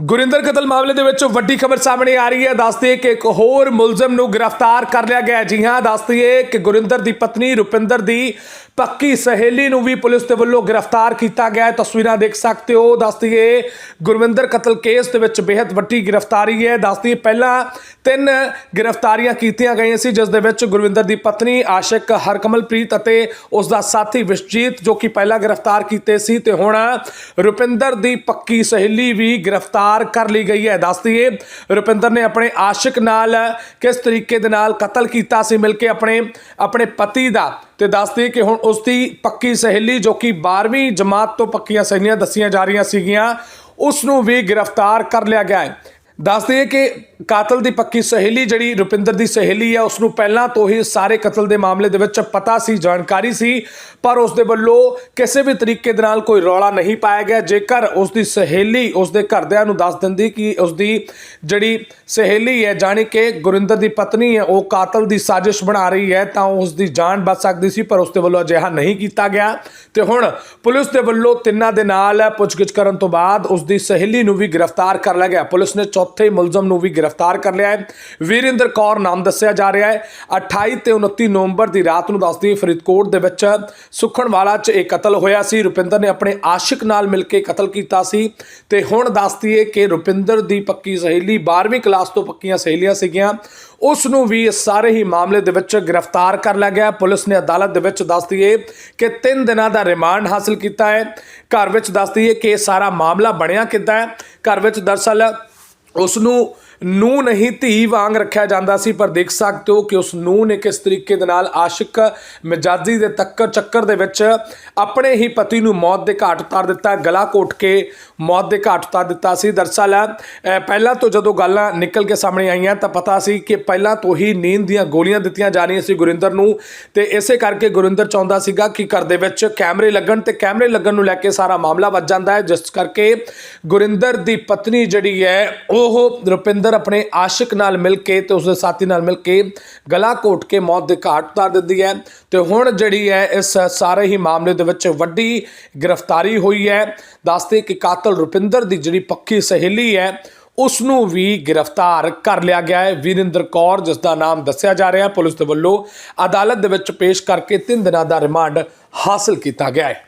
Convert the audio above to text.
ਗੁਰਿੰਦਰ ਕਤਲ ਮਾਮਲੇ ਦੇ ਵਿੱਚ ਵੱਡੀ ਖਬਰ ਸਾਹਮਣੇ ਆ ਰਹੀ ਹੈ। ਦੱਸਦੇ ਕਿ ਇੱਕ ਹੋਰ ਮੁਲਜ਼ਮ ਨੂੰ ਗ੍ਰਿਫਤਾਰ ਕਰ ਲਿਆ ਗਿਆ ਜੀ ਹਾਂ ਦੱਸਦੀਏ ਕਿ ਗੁਰਿੰਦਰ ਦੀ ਪਤਨੀ ਰੁਪਿੰਦਰ ਦੀ ਪੱਕੀ ਸਹੇਲੀ ਨੂੰ ਵੀ ਪੁਲਿਸ ਦੇ ਵੱਲੋਂ ਗ੍ਰਿਫਤਾਰ ਕੀਤਾ ਗਿਆ ਹੈ। ਤਸਵੀਰਾਂ ਦੇਖ ਸਕਦੇ ਹੋ। ਦੱਸਦੀਏ ਗੁਰਵਿੰਦਰ ਕਤਲ ਕੇਸ ਦੇ ਵਿੱਚ ਬੇहद ਵੱਡੀ ਗ੍ਰਿਫਤਾਰੀ ਹੈ। ਦੱਸਦੀਏ ਪਹਿਲਾਂ ਤਿੰਨ ਗ੍ਰਿਫਤਾਰੀਆਂ ਕੀਤੀਆਂ ਗਈਆਂ ਸੀ, ਜਿਸ ਦੇ ਵਿੱਚ ਗੁਰਵਿੰਦਰ ਦੀ ਪਤਨੀ ਆਸ਼ਿਕ, ਹਰਕਮਲਪ੍ਰੀਤ ਅਤੇ ਉਸ ਦਾ ਸਾਥੀ ਵਿਸ਼ਜੀਤ, ਜੋ ਕਿ ਪਹਿਲਾਂ ਗ੍ਰਿਫਤਾਰ ਕੀਤੇ ਸੀ ਤੇ ਹੁਣ ਰੁਪਿੰਦਰ ਦੀ ਪੱਕੀ ਸਹੇਲੀ ਵੀ ਗ੍ਰਿਫਤਾਰ ਕਰ ਲਈ ਗਈ ਹੈ। ਦੱਸ ਦਈਏ, ਰੁਪਿੰਦਰ ਨੇ ਆਪਣੇ ਆਸ਼ਿਕ ਨਾਲ ਕਿਸ ਤਰੀਕੇ ਦੇ ਨਾਲ ਕਤਲ ਕੀਤਾ ਸੀ, ਮਿਲ ਕੇ ਆਪਣੇ ਆਪਣੇ ਪਤੀ ਦਾ। ਤੇ ਦੱਸਦੀ ਕਿ ਹੁਣ ਉਸ ਦੀ ਪੱਕੀ ਸਹੇਲੀ, ਜੋ ਕਿ 12ਵੀਂ ਜਮਾਤ ਤੋਂ ਪੱਕੀਆਂ ਸਹੇਲੀਆਂ ਦੱਸੀਆਂ ਜਾ ਰਹੀਆਂ ਸੀਗੀਆਂ, ਉਸ ਨੂੰ ਵੀ ਗ੍ਰਿਫਤਾਰ ਕਰ ਲਿਆ ਗਿਆ ਹੈ। ਦੱਸ ਦਈਏ ਕਿ ਕਾਤਲ ਦੀ ਪੱਕੀ ਸਹੇਲੀ ਜਿਹੜੀ ਰੁਪਿੰਦਰ ਦੀ ਸਹੇਲੀ ਹੈ ਉਸ ਨੂੰ ਪਹਿਲਾਂ ਤੋਂ ਹੀ ਸਾਰੇ ਕਤਲ ਦੇ ਮਾਮਲੇ ਦੇ ਵਿੱਚ ਪਤਾ ਸੀ, ਜਾਣਕਾਰੀ ਸੀ, ਪਰ ਉਸ ਦੇ ਵੱਲੋਂ ਕਿਸੇ ਵੀ ਤਰੀਕੇ ਦੇ ਨਾਲ ਕੋਈ ਰੌਲਾ ਨਹੀਂ ਪਾਇਆ ਗਿਆ। ਜੇਕਰ ਉਸ ਦੀ ਸਹੇਲੀ ਉਸ ਦੇ ਘਰਦਿਆਂ ਨੂੰ ਦੱਸ ਦਿੰਦੀ ਕਿ ਉਸ ਦੀ ਜਿਹੜੀ ਸਹੇਲੀ ਹੈ, ਜਾਣੀ ਕਿ ਗੁਰਿੰਦਰ ਦੀ ਪਤਨੀ ਹੈ, ਉਹ ਕਾਤਲ ਦੀ ਸਾਜ਼ਿਸ਼ ਬਣਾ ਰਹੀ ਹੈ, ਤਾਂ ਉਸ ਦੀ ਜਾਨ ਬਚ ਸਕਦੀ ਸੀ, ਪਰ ਉਸ ਦੇ ਵੱਲੋਂ ਅਜਿਹਾ ਨਹੀਂ ਕੀਤਾ ਗਿਆ। ਤੇ ਹੁਣ ਪੁਲਿਸ ਦੇ ਵੱਲੋਂ ਤਿੰਨਾਂ ਦੇ ਨਾਲ ਪੁੱਛਗਿੱਛ ਕਰਨ ਤੋਂ ਬਾਅਦ ਉਸ ਦੀ ਸਹੇਲੀ ਨੂੰ ਵੀ ਗ੍ਰਿਫਤਾਰ ਕਰ ਲਿਆ ਗਿਆ। ਪੁਲਿਸ ਨੇ ਚੌਥੇ ਮੁਲਜ਼ਮ ਨੂੰ ਵੀ ਗ੍ਰਿਫਤਾਰ ਕਰ ਲਿਆ ਹੈ। ਵੀਰਿੰਦਰ ਕੌਰ ਨਾਮ ਦੱਸਿਆ ਜਾ ਰਿਹਾ ਹੈ। 28 ਤੇ 29 ਨਵੰਬਰ ਦੀ ਰਾਤ ਨੂੰ ਦੱਸਦੀ ਫਰੀਦਕੋਟ ਦੇ ਵਿੱਚ ਸੁਖਣਵਾਲਾ 'ਚ ਇਹ ਕਤਲ ਹੋਇਆ ਸੀ। ਰੁਪਿੰਦਰ ਨੇ ਆਪਣੇ ਆਸ਼ਿਕ ਨਾਲ ਮਿਲ ਕੇ ਕਤਲ ਕੀਤਾ ਸੀ ਤੇ ਹੁਣ ਦੱਸਦੀ ਹੈ ਕਿ ਰੁਪਿੰਦਰ ਦੀ ਪੱਕੀ ਸਹੇਲੀ 12ਵੀਂ ਕਲਾਸ ਤੋਂ ਪੱਕੀਆਂ ਸਹੇਲੀਆਂ ਸੀਗੀਆਂ। ਉਸ ਨੂੰ ਵੀ ਇਸ ਸਾਰੇ ਹੀ ਮਾਮਲੇ ਦੇ ਵਿੱਚ ਗ੍ਰਿਫਤਾਰ ਕਰ ਲਿਆ ਗਿਆ ਪੁਲਿਸ ਨੇ ਅਦਾਲਤ ਦੇ ਵਿੱਚ ਦੱਸ ਦਈਏ ਕਿ 3 ਦਿਨਾਂ ਦਾ ਰਿਮਾਂਡ ਹਾਸਲ ਕੀਤਾ ਹੈ। ਘਰ ਵਿੱਚ ਦੱਸ ਦਈਏ ਕਿ ਇਹ ਸਾਰਾ ਮਾਮਲਾ ਬਣਿਆ ਕਿੱਦਾਂ ਹੈ। ਘਰ ਵਿੱਚ ਦਰਸਲ ਉਸ ਨੂੰ ਨੂੰ ਨਹੀਂ, ਧੀ ਵਾਂਗ ਰੱਖਿਆ ਜਾਂਦਾ ਸੀ, ਪਰ ਦੇਖ ਸਕਦੇ ਹੋ ਕਿ ਉਸ ਨੂੰ ਨੇ ਕਿਸ ਤਰੀਕੇ ਦੇ ਨਾਲ ਆਸ਼ਿਕ ਮਿਜਾਜੀ ਦੇ ਤੱਕਰ ਚੱਕਰ ਦੇ ਵਿੱਚ ਆਪਣੇ ਹੀ ਪਤੀ ਨੂੰ ਮੌਤ ਦੇ ਘਾਟ ਉਤਾਰ ਦਿੱਤਾ, ਗਲਾ ਕੋਟ ਕੇ ਮੌਤ ਦੇ ਘਾਟ ਉਤਾਰ ਦਿੱਤਾ ਸੀ। ਦਰਸਲ ਪਹਿਲਾਂ ਤੋਂ ਜਦੋਂ ਗੱਲਾਂ ਨਿਕਲ ਕੇ ਸਾਹਮਣੇ ਆਈਆਂ, ਤਾਂ ਪਤਾ ਸੀ ਕਿ ਪਹਿਲਾਂ ਤੋਂ ਹੀ ਨੀਂਦ ਦੀਆਂ ਗੋਲੀਆਂ ਦਿੱਤੀਆਂ ਜਾ ਰਹੀਆਂ ਸੀ ਗੁਰਿੰਦਰ ਨੂੰ, ਤੇ ਇਸੇ ਕਰਕੇ ਗੁਰਿੰਦਰ ਚਾਹੁੰਦਾ ਸੀਗਾ ਕਿ ਘਰ ਦੇ ਵਿੱਚ ਕੈਮਰੇ ਲੱਗਣ, ਤੇ ਕੈਮਰੇ ਲੱਗਣ ਨੂੰ ਲੈ ਕੇ ਸਾਰਾ ਮਾਮਲਾ ਵੱਜ ਜਾਂਦਾ ਹੈ, ਜਿਸ ਕਰਕੇ ਗੁਰਿੰਦਰ ਦੀ ਪਤਨੀ ਜਿਹੜੀ ਹੈ ਉਹ ਰੁਪਿੰਦਰ ਆਪਣੇ ਆਸ਼ਿਕ ਨਾਲ ਮਿਲ ਕੇ ਤੇ ਉਸਦੇ ਸਾਥੀ ਨਾਲ ਮਿਲ ਕੇ ਗਲਾ ਘੋਟ ਕੇ ਮੌਤ ਦੇ ਘਾਟ ਉਤਾਰ ਦਿੰਦੀ ਹੈ। ਤੇ ਹੁਣ ਜਿਹੜੀ ਹੈ ਇਸ ਸਾਰੇ ਹੀ ਮਾਮਲੇ ਦੇ ਵਿੱਚ ਵੱਡੀ ਗ੍ਰਿਫਤਾਰੀ ਹੋਈ ਹੈ। ਦੱਸਦੇ ਕਿ ਕਾਤਲ ਰੁਪਿੰਦਰ ਦੀ ਜਿਹੜੀ ਪੱਕੀ ਸਹੇਲੀ ਹੈ ਉਸ ਨੂੰ ਵੀ ਗ੍ਰਿਫਤਾਰ ਕਰ ਲਿਆ ਗਿਆ ਹੈ। ਵੀਰਿੰਦਰ ਕੌਰ, ਜਿਸ ਦਾ ਨਾਮ ਦੱਸਿਆ ਜਾ ਰਿਹਾ ਹੈ ਪੁਲਿਸ ਦੇ ਵੱਲੋਂ ਅਦਾਲਤ ਦੇ ਵਿੱਚ ਪੇਸ਼ ਕਰਕੇ 3 ਦਿਨਾਂ ਦਾ ਰਿਮਾਂਡ ਹਾਸਲ ਕੀਤਾ ਗਿਆ ਹੈ।